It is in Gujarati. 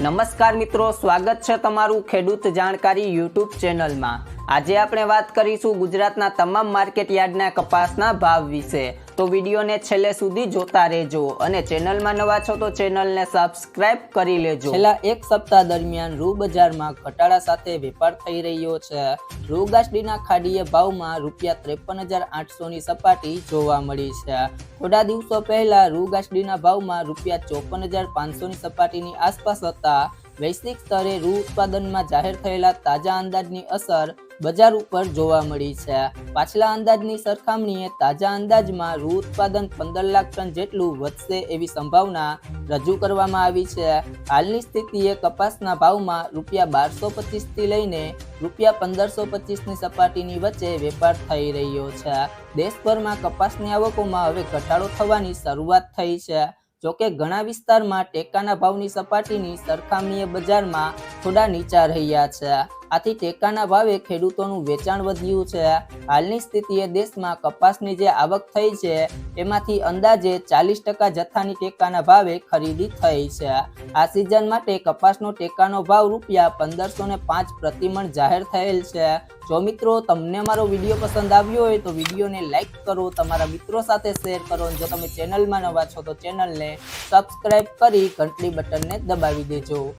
નમસ્કાર મિત્રો, સ્વાગત છે તમારું ખેડૂત જાણકારી યુટ્યુબ ચેનલમાં. આજે આપણે વાત કરીશું ગુજરાતના તમામ માર્કેટ યાર્ડના કપાસના ભાવ વિશે. તો વિડીયોને છેલ્લે સુધી જોતા રહેજો અને ચેનલમાં નવા છો તો ચેનલને સબસ્ક્રાઇબ કરી લેજો. છેલ્લા એક સપ્તાહ દરમિયાન રૂ બજારમાં ઘટાડા સાથે વેપાર થઈ રહ્યો છે. રૂ ગાસડીના ખાડીય ભાવમાં રૂપિયા ત્રેપન હજાર આઠસોની સપાટી જોવા મળી છે. થોડા દિવસો પહેલા રૂ ગાસડીના ભાવમાં રૂપિયા ચોપન હજાર પાંચસોની સપાટીની આસપાસ હતા. વૈશ્વિક સ્તરે રૂ ઉત્પાદનમાં જાહેર થયેલા તાજા અંદાજની અસર બજાર ઉપર જોવા મળી છે. પાછલા અંદાજની સરખામણીએ તાજા અંદાજમાં રૂ ઉત્પાદન પંદર લાખ ટન જેટલું વધશે એવી સંભાવના રજૂ કરવામાં આવી છે. હાલની સ્થિતિએ કપાસના ભાવમાં રૂપિયા બારસો પચીસથી લઈને રૂપિયા પંદરસો પચીસની સપાટીની વચ્ચે વેપાર થઈ રહ્યો છે. દેશભરમાં કપાસની આવકોમાં હવે ઘટાડો થવાની શરૂઆત થઈ છે. જોકે ઘણા વિસ્તારમાં ટેકાના ભાવની સપાટીની સરખામણીએ બજારમાં થોડા નીચા રહ્યા છે. આથી ટેકાના ભાવે ખેડૂતોનું વેચાણ વધ્યું છે. હાલની સ્થિતિએ દેશમાં કપાસની જે આવક થઈ છે, એમાંથી અંદાજે ચાલીસ ટકા જથ્થાની ટેકાના ભાવે ખરીદી થઈ છે. આ સિઝન માટે કપાસનો ટેકાનો ભાવ રૂપિયા પંદરસો ને પાંચ પ્રતિમણ જાહેર થયેલ છે. જો મિત્રો તમને મારો વીડિયો પસંદ આવ્યો હોય તો વિડીયોને લાઇક કરો, તમારા મિત્રો સાથે શેર કરો જો તમે ચેનલમાં નવા છો તો ચેનલને સબસ્ક્રાઇબ કરી ઘંટડી બટનને દબાવી દેજો.